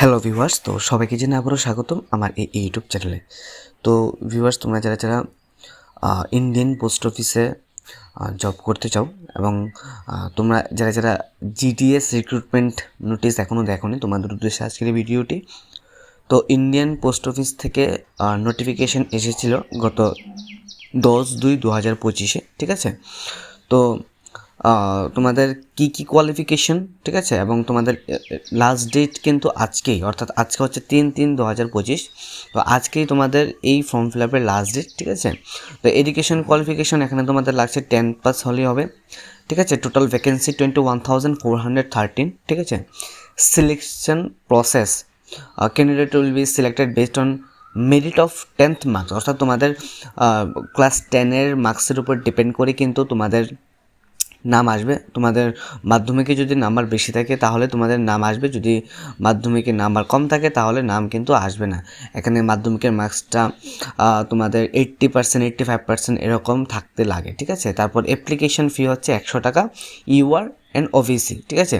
Hello viewers, তো সবাইকে জেনে আবারও স্বাগতম আমার এই ইউটিউব চ্যানেলে। তো ভিউয়ার্স, তোমরা যারা যারা ইন্ডিয়ান পোস্ট অফিসে জব করতে চাও এবং তোমরা যারা যারা জিডিএস রিক্রুটমেন্ট নোটিস এখনও দেখোনি, তোমাদের উদ্দেশ্যে আজকের ভিডিওটি। তো ইন্ডিয়ান পোস্ট অফিস থেকে নোটিফিকেশন এসেছিল গত দশ দুই দু হাজার পঁচিশে, ঠিক আছে? তো তোমাদের কি কি কোয়ালিফিকেশন ঠিক আছে? এবং তোমাদের লাস্ট ডেট কিন্তু আজকেই, অর্থাৎ আজকে হচ্ছে তিন তিন দু হাজার পঁচিশ। তো আজকেই তোমাদের এই ফর্ম ফিল আপের লাস্ট ডেট ঠিক আছে? তো এডুকেশন কোয়ালিফিকেশন এখানে তোমাদের লাগছে টেন পাস হলেই হবে, ঠিক আছে? Total vacancy twenty one thousand four hundred thirteen ঠিক আছে? Selection process candidate will be selected based on merit of tenth marks অর্থাৎ তোমাদের ক্লাস টেনের মার্কসের উপর ডিপেন্ড করে কিন্তু তোমাদের নাম আসবে। তোমাদের মাধ্যমিকে যদি নাম্বার বেশি থাকে, তাহলে তোমাদের নাম আসবে। যদি মাধ্যমিকে নাম্বার কম থাকে, তাহলে নাম কিন্তু আসবে না। এখানে মাধ্যমিকের মার্কসটা তোমাদের eighty percent eighty five percent এরকম থাকতে লাগে, ঠিক আছে? তারপর অ্যাপ্লিকেশন ফি হচ্ছে একশো টাকা ইউআর অ্যান্ড ওবিসি ঠিক আছে?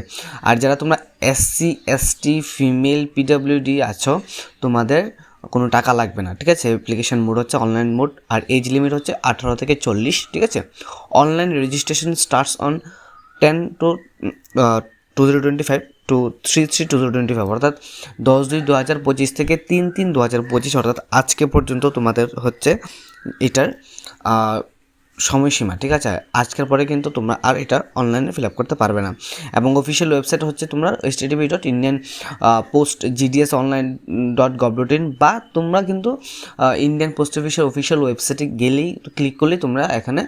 আর যারা তোমরা এসসি এসটি ফিমেল পিডাব্লিউডি আছো, তোমাদের কোনো টাকা লাগবে না, ঠিক আছে? অ্যাপ্লিকেশন মোড হচ্ছে অনলাইন মোড আর এজ লিমিট হচ্ছে আঠারো থেকে চল্লিশ, ঠিক আছে? Online registration starts on ten two two zero twenty five two three three two zero twenty five অর্থাৎ দশ দুই দু হাজার পঁচিশ থেকে তিন তিন দু হাজার পঁচিশ, অর্থাৎ আজকে পর্যন্ত তোমাদের হচ্ছে এটার সময়সীমা, ঠিক আছে? আজকের পরে কিন্তু তোমরা আর এটা অনলাইনে ফিল আপ করতে পারবে না। এবং অফিসিয়াল ওয়েবসাইট হচ্ছে তোমরা H TV dot Indian post GDS online dot gov dot in বা তোমরা কিন্তু ইন্ডিয়ান পোস্ট অফিসের অফিসিয়াল ওয়েবসাইটে গেলেই ক্লিক করলেই তোমরা এখানে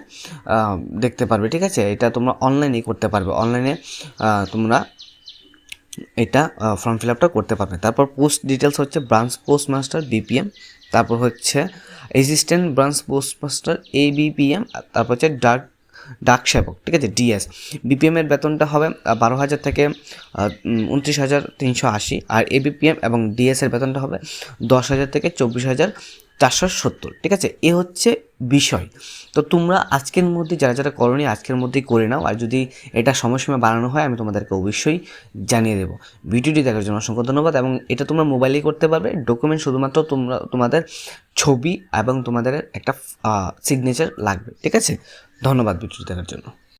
দেখতে পারবে, ঠিক আছে? এটা তোমরা অনলাইনেই করতে পারবে। অনলাইনে তোমরা এটা ফর্ম ফিল আপটা করতে পারবে। তারপর পোস্ট ডিটেলস হচ্ছে ব্রাঞ্চ পোস্ট মাস্টার বিপিএম তারপর হচ্ছে assistant branch post master A BPM তারপর হচ্ছে ডাক ডাক সেবক ঠিক আছে? ডিএস বিপিএম এর বেতনটা হবে বারো হাজার থেকে উনত্রিশ হাজার তিনশো আশি। আর এবিপিএম এবং ডিএসের বেতনটা হবে দশ হাজার থেকে চব্বিশ হাজার চারশো সত্তর, ঠিক আছে? এ হচ্ছে বিষয়। তো তোমরা আজকের মধ্যে, যারা যারা করনি, আজকের মধ্যেই করে নাও। আর যদি এটা সময়সীমা বাড়ানো হয়, আমি তোমাদেরকে অবশ্যই জানিয়ে দেবো। ভিডিওটি দেখার জন্য অসংখ্য ধন্যবাদ এবং এটা তোমরা মোবাইলেই করতে পারবে। ডকুমেন্ট শুধুমাত্র তোমরা, তোমাদের ছবি এবং তোমাদের একটা সিগনেচার লাগবে, ঠিক আছে? ধন্যবাদ ভিডিওটি দেখার জন্য।